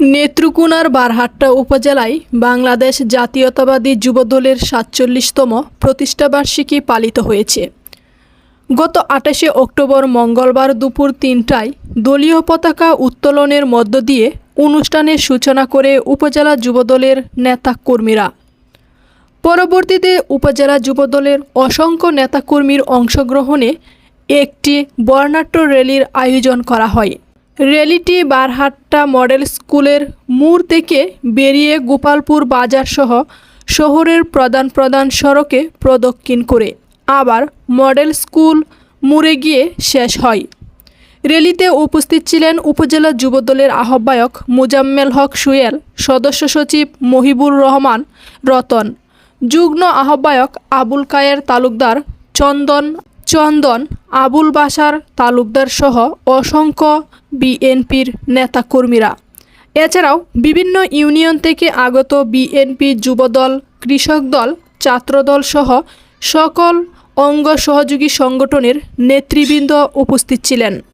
নেত্রকোনার বারহাট্টা উপজেলায় বাংলাদেশ জাতীয়তাবাদী যুবদলের সাতচল্লিশতম প্রতিষ্ঠাবার্ষিকী পালিত হয়েছে। গত আঠাশে অক্টোবর মঙ্গলবার দুপুর তিনটায় দলীয় পতাকা উত্তোলনের মধ্য দিয়ে অনুষ্ঠানের সূচনা করে উপজেলা যুবদলের নেতাকর্মীরা। পরবর্তীতে উপজেলা যুবদলের অসংখ্য নেতাকর্মীর অংশগ্রহণে একটি বর্ণাঢ্য র্যালির আয়োজন করা হয়। র্যালিটি বারহাট্টা মডেল স্কুলের মোড় থেকে বেরিয়ে গোপালপুর বাজার সহ শহরের প্রধান প্রধান সড়কে প্রদক্ষিণ করে আবার মডেল স্কুল মুড়ে গিয়ে শেষ হয়। র্যালিতে উপস্থিত ছিলেন উপজেলা যুবদলের আহ্বায়ক মুজাম্মেল হক সুয়েল, সদস্য সচিব মহিবুর রহমান রতন, যুগ্ম আহ্বায়ক আবুল কায়ের তালুকদার চন্দন চন্দন, আবুল বাসার তালুকদার সহ অসংখ্য বিএনপির নেতাকর্মীরা। এছাড়াও বিভিন্ন ইউনিয়ন থেকে আগত বিএনপি যুবদল, কৃষক দল, ছাত্রদল সহ সকল অঙ্গ সহযোগী সংগঠনের নেতৃবৃন্দ উপস্থিত ছিলেন।